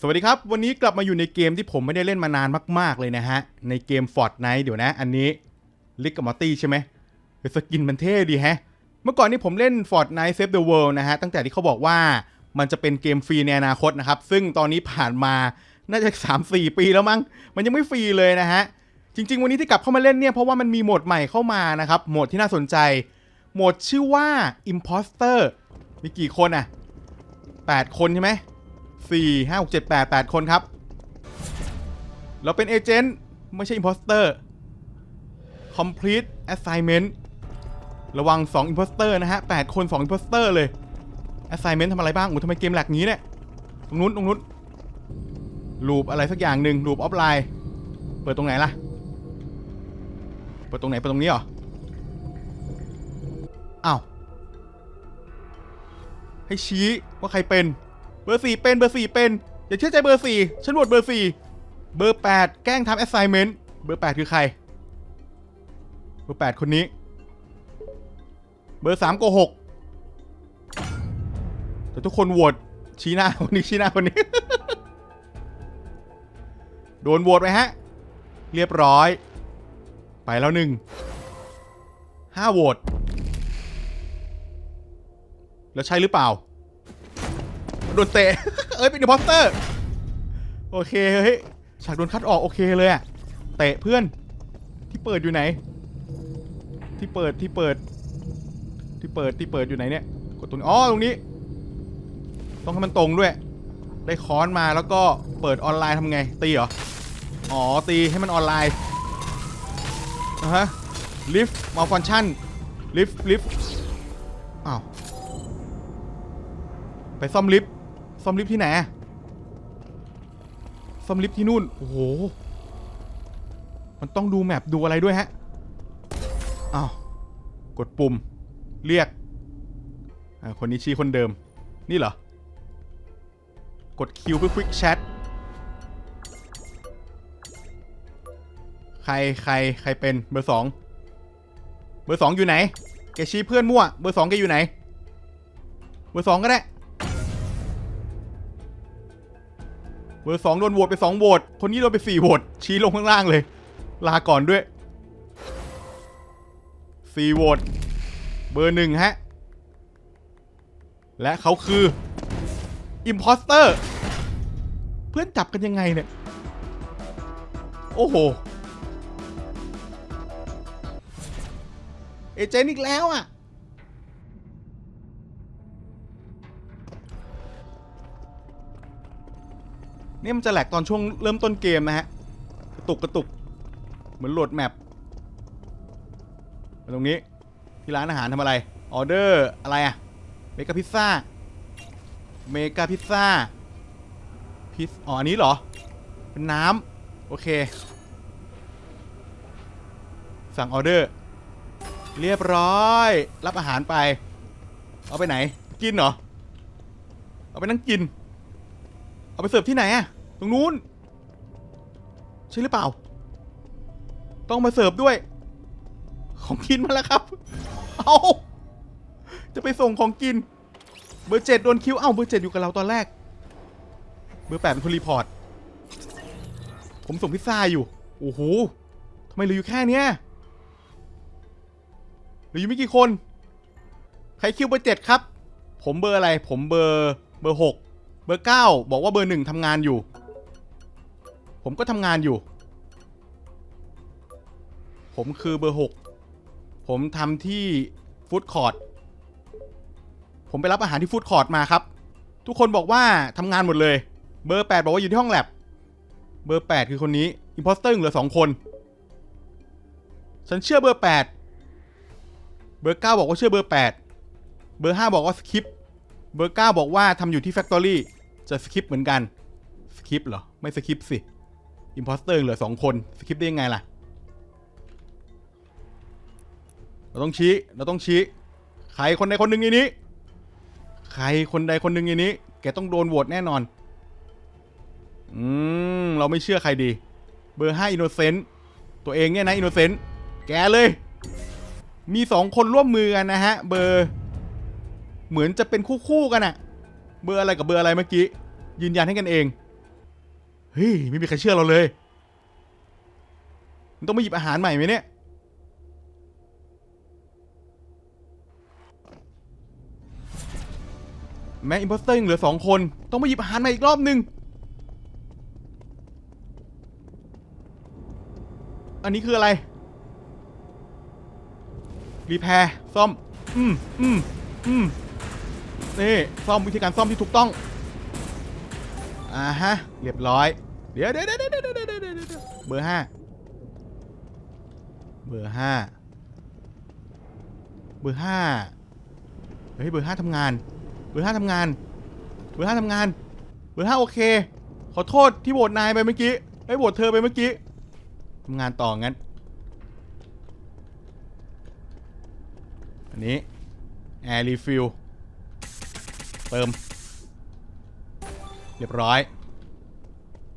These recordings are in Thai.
สวัสดีครับ วันนี้กลับมาอยู่ในเกมที่ผมไม่ได้เล่นมานานมาก ๆ เลยนะฮะ ในเกม Fortnite เดี๋ยวนะ อันนี้ลิกกับมอตตี้ใช่ไหมสกินมันเท่ดีแฮะ เมื่อก่อนนี้ผมเล่น Fortnite Save the World นะฮะ ตั้งแต่ที่เขาบอกว่ามันจะเป็นเกมฟรีในอนาคตนะครับ ซึ่งตอนนี้ผ่านมาน่าจะ 3-4 ปีแล้วมั้ง มันยังไม่ฟรีเลยนะฮะ จริง ๆ วันนี้ที่กลับเข้ามาเล่นเนี่ยเพราะว่ามันมีโหมดใหม่เข้ามานะครับ โหมดที่น่าสนใจ โหมดชื่อว่า Imposter มีกี่คนอะ8 คนใช่ไหม สี่ห้าหกเจ็ดแปดแปดคนครับ เราเป็นเอเจนต์ไม่ใช่ Imposter Complete Assignment ระวัง 2 Imposter นะฮะ 8 คน 2 Imposter เลย Assignment ทำอะไรบ้างอู้ทำไมเกมแหลกงี้เนี่ย ตรงนู้น ตรงนู้น ลูปอะไรสักอย่างหนึ่งลูปออฟไลน์ เปิดตรงไหนล่ะ เปิดตรงไหน เปิดตรงนี้เหรอ อ้าว ให้ชี้ว่าใครเป็น เบอร์สี่เป็นเบอร์สี่เป็น อย่าเชื่อใจเบอร์สี่ฉันโหวตเบอร์สี่เบอร์แปดแกล้งทำ assignment เบอร์แปดคือใคร เบอร์แปดคนนี้ เบอร์สามโกหกแต่ทุกคนโหวตชี้หน้าคนนี้ชี้หน้าคนนี้ โดนโหวตไปฮะ เรียบร้อย ไปแล้วหนึ่งห้าโหวตแล้วใช่หรือเปล่า โดนเตะ เอ้ยเป็นอิมพอสเตอร์ โอเคเฮ้ยฉากโดนคัดออกโอเคเลยอะเตะเพื่อน ที่เปิดอยู่ไหน ที่เปิดที่เปิด ที่เปิดที่เปิดอยู่ไหนเนี่ย กดตรงนี้อ๋อตรงนี้ ต้องให้มันตรงด้วย ได้ค้อนมาแล้วก็เปิดออนไลน์ทำไง ตีเหรอ อ๋อตีให้มันออนไลน์อะฮะลิฟต์มาฟังชันลิฟต์ลิฟต์อ้าวไปซ่อมลิฟต์ ซ่อมลิฟต์ที่ไหนซ่อมลิฟต์ที่นู่น โอ้โห มันต้องดูแมปดูอะไรด้วยฮะ อ้าว กดปุ่ม เรียก คนนี้ชี้คนเดิม นี่เหรอ กดคิวเพื่อ Quick Chat ใครใครใครเป็นเบอร์สอง เบอร์สองอยู่ไหน แกชี้เพื่อนมั่ว เบอร์สองแกอยู่ไหน เบอร์สองก็ได้ เบอร์สองโดนโหวตไปสองโหวตคนนี้โดนไปสี่โหวตชี้ลงข้างล่างเลย ลาก่อนด้วยสี่โหวตเบอร์หนึ่งฮะ และเขาคืออิมพอสเตอร์ เพื่อนจับกันยังไงเนี่ย โอ้โห เอเจนต์อีกแล้วอะ นี่มันจะแหลกตอนช่วงเริ่มต้นเกมนะฮะกระตุกกระตุก เหมือนโหลดแมปมาตรงนี้ที่ร้านอาหารทำอะไรออเดอร์อะไรอะเมกาพิซซ่าเมกาพิซซ่าพิซอ๋ออันนี้เหรอ เป็นน้ำโอเค สั่งออเดอร์ เรียบร้อย รับอาหารไป เอาไปไหน กินเหรอ เอาไปนั่งกิน เอาไปเสิร์ฟที่ไหนอะ ตรงนู้น ใช่หรือเปล่า ต้องมาเสิร์ฟด้วย ของกินมาแล้วครับ เอาจะไปส่งของกิน เบอร์เจ็ดโดนคิวเอ้าเบอร์เจ็ดอยู่กับเราตอนแรก เบอร์แปดเป็นคนรีพอร์ต ผมส่งพิซซ่าอยู่ โอ้โหทำไมเหลืออยู่แค่เนี้ยเหลืออยู่ไม่กี่คน ใครคิวเบอร์เจ็ดครับ ผมเบอร์อะไร ผมเบอร์เบอร์หกเบอร์เก้าบอกว่าเบอร์หนึ่งทำงานอยู่ ผมก็ทำงานอยู่ ผมคือเบอร์หกผมทำที่ฟู้ดคอร์ทผมไปรับอาหารที่ฟู้ดคอร์ทมาครับ ทุกคนบอกว่าทำงานหมดเลย เบอร์แปดบอกว่าอยู่ที่ห้องแลบเบอร์แปดคือคนนี้อิมพอสเตอร์เหลือสองคน ฉันเชื่อเบอร์แปดเบอร์เก้าบอกว่าเชื่อเบอร์แปดเบอร์ห้าบอกว่าสคิป เบอร์เก้าบอกว่าทำอยู่ที่แฟคทอรี่จะสคิปเหมือนกัน สคิปเหรอ ไม่สคิปสิ อิมพอสเตอร์เหลือสองคนสคิปได้ยังไงล่ะ เราต้องชี้ เราต้องชี้ ใครคนใดคนหนึ่งในนี้ ใครคนใดคนหนึ่งในนี้ แกต้องโดนโหวตแน่นอน อืม เราไม่เชื่อใครดี เบอร์ห้าอินโนเซนต์ ตัวเองเนี่ยนะอินโนเซนต์ แกเลย มีสองคนร่วมมือกันนะฮะ เบอร์ เหมือนจะเป็นคู่ๆกันอะเบอร์อะไรกับเบอร์อะไรเมื่อกี้ ยืนยันให้กันเอง เฮ้ยไม่มีใครเชื่อเราเลยมันต้องมาหยิบอาหารใหม่ไหมเนี่ยแม้อิมพอสเตอร์ยังเหลือสองคน ต้องมาหยิบอาหารมาอีกรอบหนึ่งอันนี้คืออะไร รีแพร์ซ่อม อืมอืมอืมนี่ ซ่อมวิธีการซ่อมที่ถูกต้อง อ่าฮะ เรียบร้อย เดี๋ยวเดี๋ยวเดี๋ยวเดี๋ยวเดี๋ยวเบอร์ห้าเบอร์ห้าเบอร์ห้าเฮ้ยเบอร์ห้าทำงาน เบอร์ห้าทำงาน เบอร์ห้าทำงาน เบอร์ห้าโอเค ขอโทษที่โหวตนายไปเมื่อกี้ไอ้โหวตเธอไปเมื่อกี้ทำงานต่องั้น อันนี้แอร์รีฟิลเติม เรียบร้อย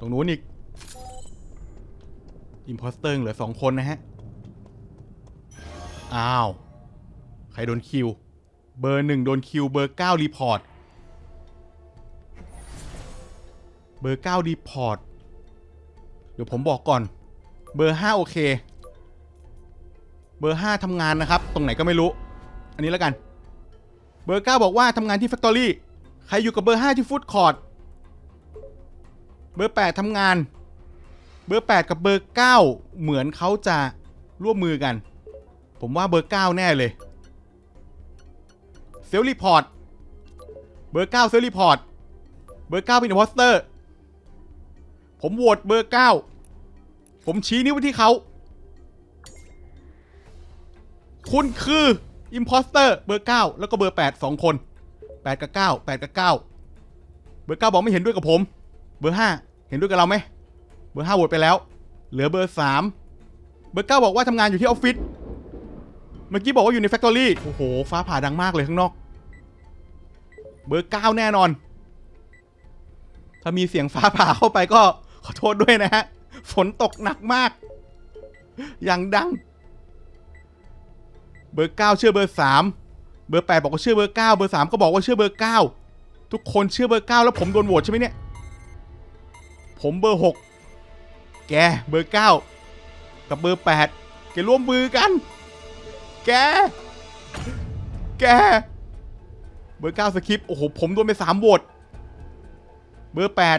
ตรงนู้นอีก อิมพอสเตอร์เหลือสองคนนะฮะ อ้าว ใครโดนคิว เบอร์หนึ่งโดนคิว เบอร์เก้ารีพอร์ต เบอร์เก้ารีพอร์ต เดี๋ยวผมบอกก่อน เบอร์ห้าโอเค เบอร์ห้าทำงานนะครับ ตรงไหนก็ไม่รู้ อันนี้แล้วกัน เบอร์เก้าบอกว่าทำงานที่แฟคทอรี่ ใครอยู่กับเบอร์ห้าที่ฟู้ดคอร์ท เบอร์แปดทำงาน เบอร์แปดกับเบอร์เก้าเหมือนเขาจะร่วมมือกัน ผมว่าเบอร์เก้าแน่เลยเซลล์รีพอร์ตเบอร์เก้าเซลล์รีพอร์ตเบอร์เก้าเป็นอิมพอสเตอร์ ผมโหวตเบอร์เก้าผมชี้นิ้วไปที่เขาคุณคืออิมพอสเตอร์เบอร์เก้าแล้วก็เบอร์แปดสองคนแปดกับเก้าแปดกับเก้าเบอร์เก้าบอกไม่เห็นด้วยกับผม เบอร์ห้าเห็นด้วยกับเราไหมเบอร์ห้าโหวตไปแล้ว เหลือเบอร์สามเบอร์เก้าบอกว่าทำงานอยู่ที่ออฟฟิศเมื่อกี้บอกว่าอยู่ในแฟคทอรี่โอ้โห ฟ้าผ่าดังมากเลยข้างนอก เบอร์เก้าแน่นอน ถ้ามีเสียงฟ้าผ่าเข้าไปก็ขอโทษด้วยนะฮะ ฝนตกหนักมาก อย่างดัง เบอร์เก้าเชื่อเบอร์สามเบอร์แปดบอกว่าเชื่อเบอร์เก้าเบอร์สามก็บอกว่าเชื่อเบอร์เก้าทุกคนเชื่อเบอร์เก้าแล้วผมโดนโหวตใช่ไหมเนี่ย ผมเบอร์หกแกเบอร์เก้ากับเบอร์แปดแกร่วมมือกัน แก แก เบอร์เก้าสคริปต์โอ้โห ผมโดนไปสามโหวตเบอร์แปด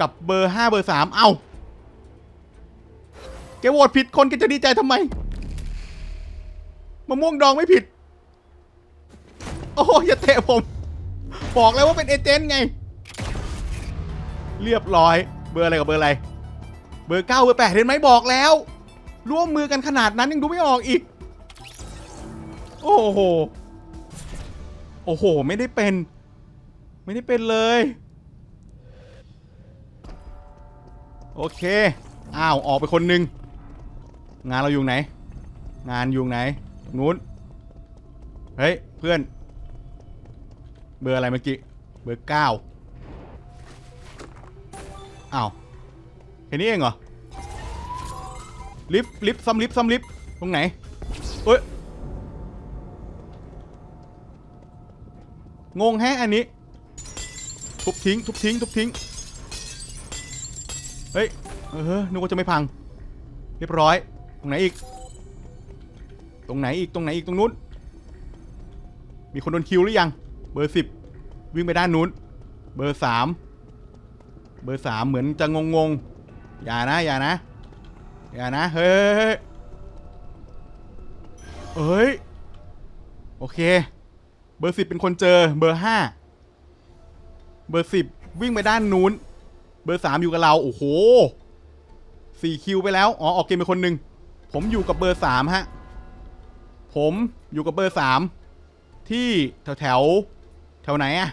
กับเบอร์ห้าเบอร์สามเอ้า แกโหวตผิดคนแกจะดีใจทำไมมะม่วงดองไม่ผิด โอ้โหอย่าเตะผม บอกแล้วว่าเป็นเอเจนต์ไง เรียบร้อย เบอร์อะไรกับเบอร์อะไร เบอร์เก้าเบอร์แปดเห็นไหมบอกแล้ว ร่วมมือกันขนาดนั้นยังดูไม่ออกอีก โอ้โห โอ้โห ไม่ได้เป็น ไม่ได้เป็นเลย โอเค อ้าว ออกไปคนหนึ่งงานเราอยู่ไหน งานอยู่ไหน ตรงนู้น เฮ้ย เพื่อน เบอร์อะไรเมื่อกี้ เบอร์เก้า อ้าวเห็นนี่เองเหรอ ลิฟต์ลิฟต์ซ้ำลิฟต์ซ้ำลิฟต์ตรงไหนเอ้ย งงแฮะอันนี้ ทุบทิ้ง ทุบทิ้ง ทุบทิ้ง เฮ้ย เออ นึกว่าจะไม่พัง เรียบร้อย ตรงไหนอีก ตรงไหนอีก ตรงไหนอีก ตรงนู้น มีคนโดนคิวหรือยัง เบอร์สิบวิ่งไปด้านนู้น เบอร์สาม เบอร์สามเหมือนจะงงงๆอย่านะ อย่านะ อย่านะ เฮ้ยเฮ้ย โอเค เบอร์สิบเป็นคนเจอ เบอร์ห้า เบอร์สิบวิ่งไปด้านนู้น เบอร์สามอยู่กับเรา โอ้โหสี่คิวไปแล้ว อ๋อ ออกเกมไปคนหนึ่ง ผมอยู่กับเบอร์สามฮะ ผมอยู่กับเบอร์สามที่แถวแถวแถวไหนอะ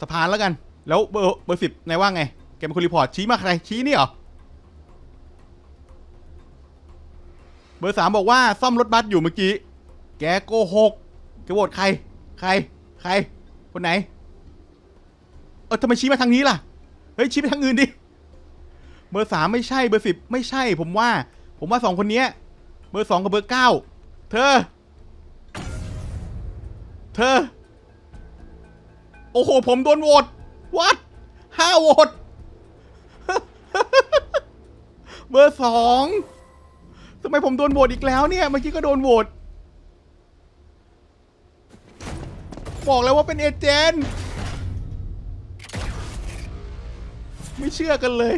สะพานแล้วกัน แล้วเบอร์เบอร์สิบนายว่าไง แกเป็นคนรีพอร์ตชี้มาใครชี้นี่เหรอ เบอร์สามบอกว่าซ่อมรถบัสอยู่เมื่อกี้ แกโกหกแกโหวตใคร ใคร ใคร คนไหน เออทำไมชี้มาทางนี้ล่ะ เฮ้ยชี้ไปทางอื่นดิ เบอร์สามไม่ใช่ เบอร์สิบไม่ใช่ ผมว่า ผมว่าสองคนเนี้ย เบอร์สองกับเบอร์เก้า เธอ เธอ โอ้โห ผมโดนโหวต วัดห้าโหวตเบอร์สองทำไมผมโดนโหวตอีกแล้วเนี่ย เมื่อกี้ก็โดนโหวตบอกแล้วว่าเป็นเอเจนต์ไม่เชื่อกันเลย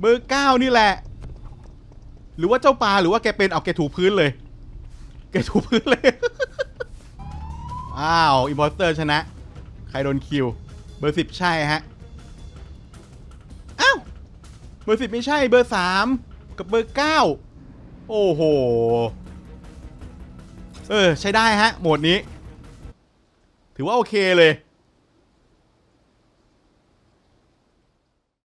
เบอร์เก้านี่แหละ หรือว่าเจ้าปลาหรือว่าแกเป็นเอาแกถูพื้นเลย แกถูพื้นเลย อ้าว อิมพอสเตอร์ชนะ ใครโดนคิว เบอร์สิบใช่ฮะ อ้าว เบอร์สิบไม่ใช่ เบอร์สามกับเบอร์เก้าโอ้โห เออ ใช้ได้ฮะ โหมดนี้ ถือว่าโอเคเลย